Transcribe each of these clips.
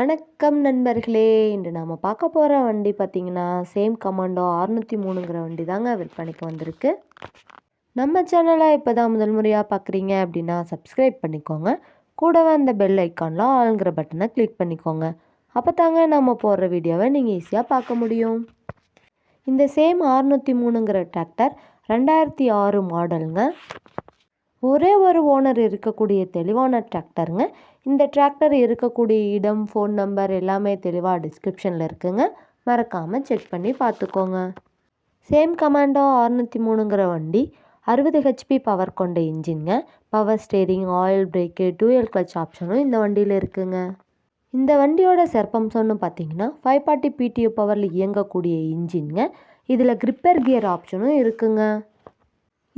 வணக்கம் நண்பர்களே. இன்று நாம் பார்க்க போகிற வண்டி பார்த்திங்கன்னா சேம் கமாண்டோ அறுநூற்றி மூணுங்கிற வண்டி தாங்க விற்பனைக்கு வந்திருக்கு. நம்ம சேனலை இப்போ தான் முதல் முறையாக பார்க்குறீங்க அப்படின்னா சப்ஸ்கிரைப் பண்ணிக்கோங்க. கூடவே அந்த பெல் ஐக்கானில் ஆளுங்கிற பட்டனை கிளிக் பண்ணிக்கோங்க. அப்போ தாங்க நம்ம போடுற வீடியோவை நீங்கள் ஈஸியாக பார்க்க முடியும். இந்த சேம் அறுநூற்றி மூணுங்கிற டிராக்டர் ரெண்டாயிரத்தி ஆறு மாடலுங்க ஒரே ஒரு ஓனர் இருக்கக்கூடிய தெளிவான டிராக்டருங்க இந்த டிராக்டர் இருக்கக்கூடிய இடம் ஃபோன் நம்பர் எல்லாமே தெளிவாக டிஸ்கிரிப்ஷனில் இருக்குங்க. மறக்காமல் செக் பண்ணி பார்த்துக்கோங்க சேம் கமாண்டோ அறுநூற்றி மூணுங்கிற வண்டி அறுபது ஹெச்பி பவர் கொண்ட இன்ஜின்ங்க power steering oil brake dual clutch ஆப்ஷனும் இந்த வண்டியில் இருக்குங்க. இந்த வண்டியோட சிறப்பம்சம்னு பார்த்தீங்கன்னா ஃபைவ் ஃபார்ட்டி பிடிஓ பவரில் இயங்கக்கூடிய இன்ஜின்ங்க இதில் கிரிப்பர் கியர் ஆப்ஷனும் இருக்குங்க.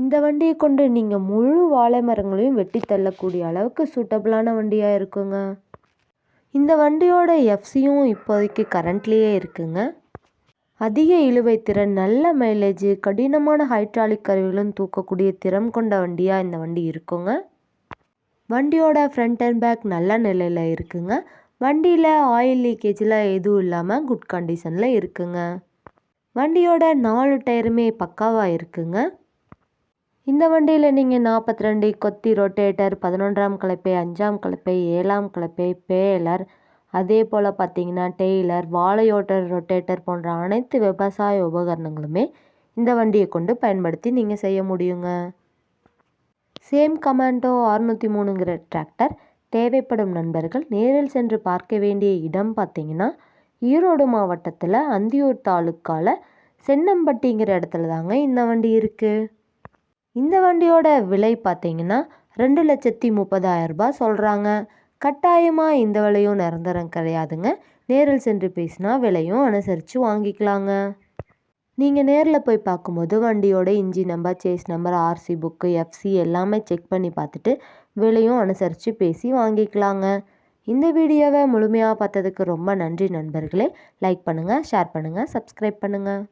இந்த வண்டியை கொண்டு நீங்கள் முழு வாழை மரங்களையும் வெட்டி தள்ளக்கூடிய அளவுக்கு சூட்டபிளான வண்டியாக இருக்குங்க. இந்த வண்டியோட எஃப்சியும் இப்போதைக்கு கரண்ட்லேயே இருக்குங்க. அதிக இழுவை திறன் நல்ல மைலேஜ் கடினமான ஹைட்ராலிக் கருவிகளும் தூக்கக்கூடிய திறம் கொண்ட வண்டியாக இந்த வண்டி இருக்குங்க. வண்டியோட ஃப்ரண்ட் அண்ட் பேக் நல்ல நிலையில் இருக்குங்க. வண்டியில் ஆயில் லீக்கேஜில் எதுவும் இல்லாமல் குட் கண்டிஷனில் இருக்குங்க. வண்டியோட நாலு டயருமே பக்காவாக இருக்குங்க. இந்த வண்டியில் நீங்கள் நாற்பத்தி ரெண்டு கொத்தி ரொட்டேட்டர் பதினொன்றாம் கலப்பை அஞ்சாம் கலப்பை ஏழாம் கலப்பை பேலர் அதே போல் பார்த்தீங்கன்னா டெய்லர் வாழையோட்டர் ரொட்டேட்டர் போன்ற அனைத்து விவசாய உபகரணங்களுமே இந்த வண்டியை கொண்டு பயன்படுத்தி நீங்கள் செய்ய முடியுங்க. சேம் கமாண்டோ அறுநூற்றி மூணுங்கிற டிராக்டர் தேவைப்படும் நண்பர்கள் நேரில் சென்று பார்க்க வேண்டிய இடம் பார்த்தீங்கன்னா ஈரோடு மாவட்டத்தில் அந்தியூர் தாலுக்காவில் சென்னம்பட்டிங்கிற இடத்துல தாங்க இந்த வண்டி இருக்குது இந்த வண்டியோட விலை பார்த்தீங்கன்னா ரெண்டு லட்சத்தி முப்பதாயிரரூபா சொல்கிறாங்க கட்டாயமாக இந்த விலையும் நிரந்தரம் கிடையாதுங்க. நேரில் சென்று பேசினா விலையும் அனுசரித்து வாங்கிக்கலாங்க. நீங்கள் நேரில் போய் பார்க்கும்போது வண்டியோட engine number chassis number RC book FC எல்லாமே செக் பண்ணி பார்த்துட்டு விலையும் அனுசரித்து பேசி வாங்கிக்கலாங்க. இந்த வீடியோவை முழுமையாக பார்த்ததுக்கு ரொம்ப நன்றி நண்பர்களே. லைக் பண்ணுங்கள் ஷேர் பண்ணுங்கள் சப்ஸ்கிரைப் பண்ணுங்கள்